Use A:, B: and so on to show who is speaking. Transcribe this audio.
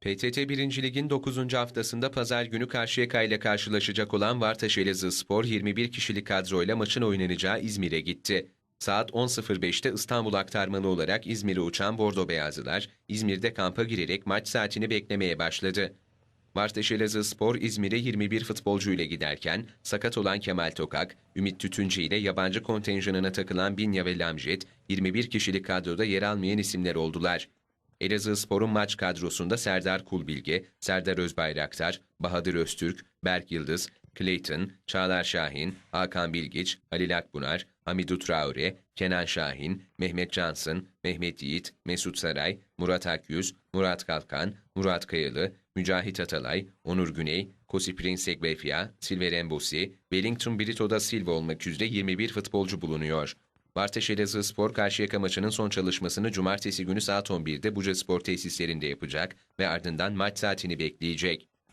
A: PTT 1. Lig'in 9. haftasında pazar günü Karşıyaka ile karşılaşacak olan Vartaş Elazığspor 21 kişilik kadroyla maçın oynanacağı İzmir'e gitti. Saat 10.05'te İstanbul aktarmalı olarak İzmir'e uçan Bordo Beyazlılar, İzmir'de kampa girerek maç saatini beklemeye başladı. Vartaş Elazığspor İzmir'e 21 futbolcuyla giderken sakat olan Kemal Tokak, Ümit Tütüncü ile yabancı kontenjanına takılan Binya ve Lamjet 21 kişilik kadroda yer almayan isimler oldular. Elazığspor'un maç kadrosunda Serdar Kulbilge, Serdar Özbayraktar, Bahadır Öztürk, Berk Yıldız, Clayton, Çağlar Şahin, Hakan Bilgiç, Halil Akbunar, Hamidou Traore, Kenan Şahin, Mehmet Cansın, Mehmet Yiğit, Mesut Saray, Murat Akyüz, Murat Kalkan, Murat Kayalı, Mücahit Atalay, Onur Güney, Kosi Prince Segbefia, Silver Embosi, Wellington Brito'da Silva olmak üzere 21 futbolcu bulunuyor. Barteş Elazığ Spor Karşıyaka maçının son çalışmasını cumartesi günü saat 11'de Buca Spor tesislerinde yapacak ve ardından maç saatini bekleyecek.